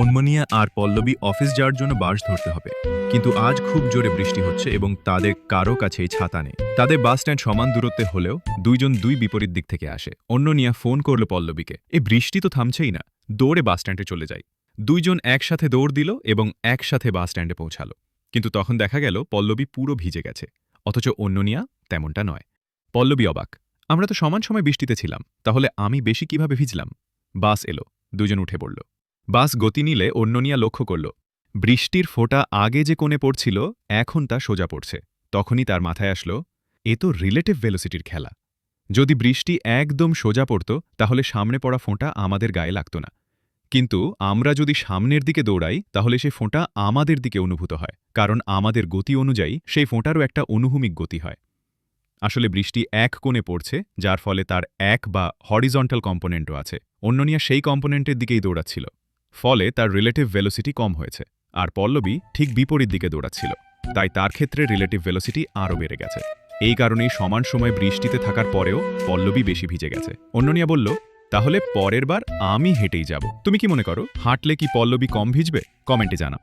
অন্মনিয়া আর Pallavi office যাওয়ার জন্য বাস ধরতে হবে। কিন্তু আজ খুব জোরে বৃষ্টি হচ্ছে এবং তাদের কারও কাছেই ছাতা নেই। তাদের বাস স্ট্যান্ড সমান দূরত্বে হলেও দুইজন দুই বিপরীত দিক থেকে আসে। অন্যনিয়া ফোন করল পল্লবীকে। এ বৃষ্টি তো থামছেই না। দৌড়ে বাস স্ট্যান্ডে চলে যায় দুইজন একসাথে দৌড় দিল এবং একসাথে বাস স্ট্যান্ডে পৌঁছালো। কিন্তু তখন দেখা গেল পল্লবী পুরো ভিজে গেছে। অথচ অন্যনিয়া তেমনটা নয়। পল্লবী অবাক। আমরা তো সমান সময় বৃষ্টিতে ছিলাম। তাহলে আমি বেশি কীভাবে ভিজলাম? বাস এলো। দুজন উঠে পড়ল। বাস গতি নিলে অন্যনিয়া লক্ষ্য করল। বৃষ্টির ফোঁটা আগে যে কোণে পড়ছিল, এখন তা সোজা পড়ছে। তখনই তার মাথায় আসলো, এ তো রিলেটিভ ভেলোসিটির খেলা। যদি বৃষ্টি একদম সোজা পড়ত, তাহলে সামনে পড়া ফোঁটা আমাদের গায়ে লাগত না। কিন্তু আমরা যদি সামনের দিকে দৌড়াই, তাহলে সেই ফোঁটা আমাদের দিকে অনুভূত হয়, কারণ আমাদের গতি অনুযায়ী সেই ফোঁটারও একটা অনুভূমিক গতি হয়। আসলে বৃষ্টি এক কোণে পড়ছে, যার ফলে তার এক বা হরিজন্টাল কম্পোনেন্টও আছে। অন্যনিয়া সেই কম্পোনেন্টের দিকেই দৌড়াচ্ছিল। ফলে তার রিলেটিভ ভেলোসিটি কম হয়েছে, আর পল্লবী ঠিক বিপরীত দিকে দৌড়াচ্ছিল। তাই তার ক্ষেত্রে রিলেটিভ ভেলোসিটি আরও বেড়ে গেছে। এই কারণেই সমান সময় বৃষ্টিতে থাকার পরেও পল্লবী বেশি ভিজে গেছে। অন্যনিয়া বলল, তাহলে পরের বার আমি হেঁটেই যাব। তুমি কি মনে করো, হাঁটলে কি পল্লবী কম ভিজবে? কমেন্টে জানা